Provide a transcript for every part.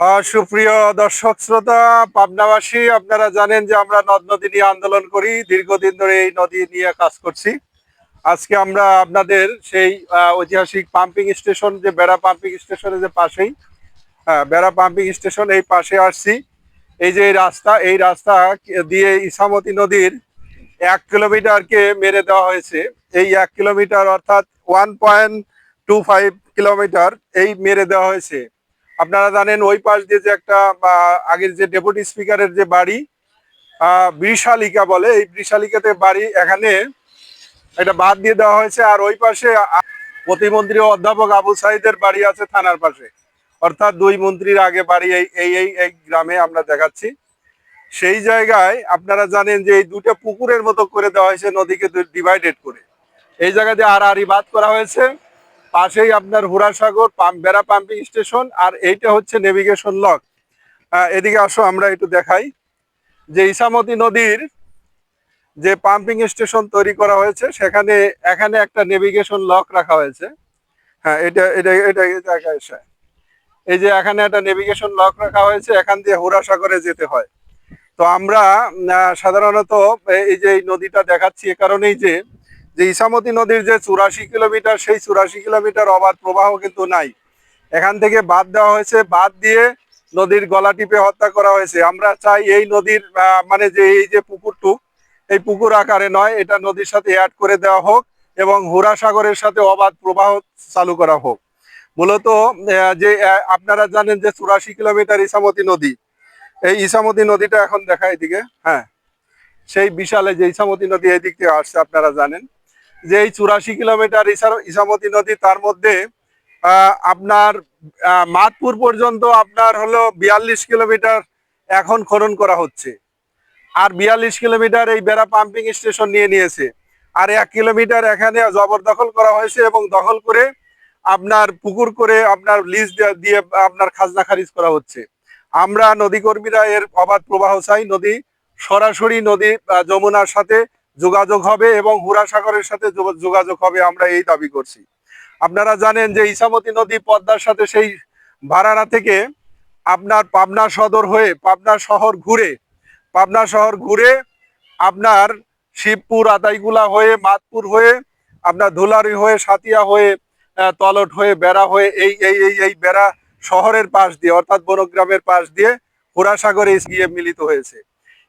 হ্যাঁ, সুপ্রিয় দর্শক শ্রোতা পাবনাবাসী আপনারা জানেন যে আমরা নদ নদী নিয়ে আন্দোলন করি দীর্ঘদিন ধরে এই নদী নিয়ে কাজ করছি। আজকে আমরা আপনাদের সেই ঐতিহাসিক পাম্পিং স্টেশন যে বেড়া পাম্পিং স্টেশনের যে পাশেই বেড়া পাম্পিং স্টেশন এই পাশে আসছি। এই যে রাস্তা এই রাস্তা দিয়ে ইসামতি নদীর এক কিলোমিটারকে মেরে দেওয়া হয়েছে। এই এক কিলোমিটার অর্থাৎ one point two five kilometre এই মেরে দেওয়া হয়েছে। আপনারা জানেন ওই পাশ দিয়ে যে একটা আগের যে ডেপুটি স্পিকারের যে বাড়ি বৃষালিকা বলে, এই বৃষালিকাতে বাড়ি এখানে এটা বাদ দিয়ে দেওয়া হয়েছে। আর ওই পাশে প্রতিমন্ত্রী অধ্যাপক আবু সাইদের বাড়ি আছে থানার পাশে। অর্থাৎ দুই মন্ত্রীর আগে বাড়ি এই এই এই গ্রামে আমরা দেখাচ্ছি। সেই জায়গায় আপনারা জানেন যে এই দুটো পুকুরের মতো করে দেওয়া হয়েছে নদীকে ডিভাইডেড করে। এই জায়গাতে আর আড়ি বাদ করা হয়েছে। পাশেই আপনার Hurasagar pump Bera pumping station আর এইটা হচ্ছে নেভিগেশন লক এদিকে আসো, আমরা একটু দেখাই। যে ইসামতি নদীর যে পাম্পিং স্টেশন তৈরি করা হয়েছে, সেখানে, এখানে একটা নেভিগেশন লক রাখা হয়েছে। হ্যাঁ এটা এটা এটা জায়গায় এসে। এই যে এখানে একটা নেভিগেশন লক রাখা হয়েছে, এখান দিয়ে হুরাসাগরে যেতে হয়। তো আমরা সাধারণত এই যে নদীটা দেখাচ্ছি, এ কারণেই যে যে ইসামতি নদীর যে চুরাশি কিলোমিটার, সেই চুরাশি কিলোমিটার অবাধ প্রবাহ কিন্তু নাই। এখান থেকে বাদ দেওয়া হয়েছে, বাদ দিয়ে নদীর গলা টিপে হত্যা করা হয়েছে। আমরা চাই এই নদীর মানে যে এই যে পুকুরটুক এই পুকুর আকারে নয়, এটা নদীর সাথে অ্যাড করে দেওয়া হোক এবং হুরা সাগরের সাথে অবাধ প্রবাহ চালু করা হোক। মূলত যে আপনারা জানেন যে চুরাশি কিলোমিটার ইসামতি নদী। এই ইসামতি নদীটা এখন দেখা এদিকে হ্যাঁ। সেই বিশালে যে ইসামতি নদী এই দিক থেকে আসছে, আপনারা জানেন। যে এই চুরাশি কিলোমিটার ইসা- ইসামতি নদী, তার মধ্যে আপনার মাতপুর পর্যন্ত আপনার হলো বিয়াল্লিশ কিলোমিটার এখন খনন করা হচ্ছে। আর বিয়াল্লিশ কিলোমিটার এই বেড়া পাম্পিং স্টেশন নিয়ে নিয়েছে। আর এক কিলোমিটার এখানে জবরদখল করা হয়েছে এবং দখল করে আপনার পুকুর করে আপনার লিজ দিয়ে আপনার খাজনা খারিজ করা হচ্ছে। আমরা নদী কর্মীরা এর অবাধ প্রবাহ চাই। নদী সরাসরি নদী যমুনার সাথে যোগাযোগ হবে এবং হুরা সাগরের সাথে যোগাযোগ হবে, আমরা এই দাবি করছি। আপনারা জানেন যে ইসামতি নদী পদ্মার সাথে সেই ভাড়ারা থেকে আপনার পাবনা সদর হয়ে পাবনা শহর ঘুরে, পাবনা শহর ঘুরে আপনার শিবপুর, আদাইগুলা হয়ে, মাতপুর হয়ে, আপনার ধুলারি হয়ে, সাতিয়া হয়ে তলট হয়ে, বেড়া হয়ে, এই এই এই এই বেড়া শহরের পাশ দিয়ে, অর্থাৎ বনগ্রামের পাশ দিয়ে হুরাসাগরে গিয়ে মিলিত হয়েছে।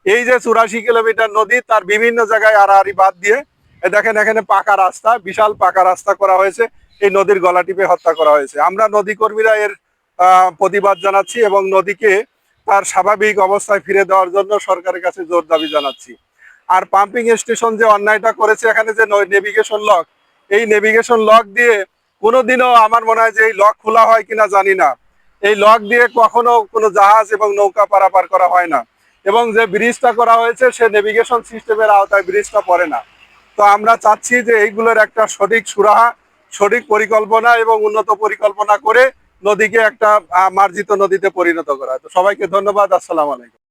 এই যে চুরাশি কিলোমিটার নদী, তার বিভিন্ন জায়গায় আড়াআড়ি বাদ দিয়ে দেখেন এখানে পাকা রাস্তা, বিশাল পাকা রাস্তা করা হয়েছে। এই নদীর গলা টিপে হত্যা করা হয়েছে। আমরা নদী কর্মীরা এর প্রতিবাদ জানাচ্ছি এবং নদীকে তার স্বাভাবিক অবস্থায় ফিরে দেওয়ার জন্য সরকারের কাছে জোর দাবি জানাচ্ছি। আর পাম্পিং স্টেশন যে অন্যায়টা করেছে, এখানে যে নেভিগেশন লক, এই নেভিগেশন লক দিয়ে কোনোদিনও আমার মনে হয় যে এই লক খোলা হয় কিনা জানি না। এই লক দিয়ে কখনো কোনো জাহাজ এবং নৌকা পারাপার করা হয় না। এবং যে ব্রিজটা করা হয়েছে, সে নেভিগেশন সিস্টেমের আওতায় ব্রিজটা পড়ে না। তো আমরা চাচ্ছি যে এইগুলোর একটা সঠিক সুরাহা, সঠিক পরিকল্পনা এবং উন্নত পরিকল্পনা করে নদীকে একটা মার্জিত নদীতে পরিণত করা। তো সবাইকে ধন্যবাদ, আসসালাম আলাইকুম।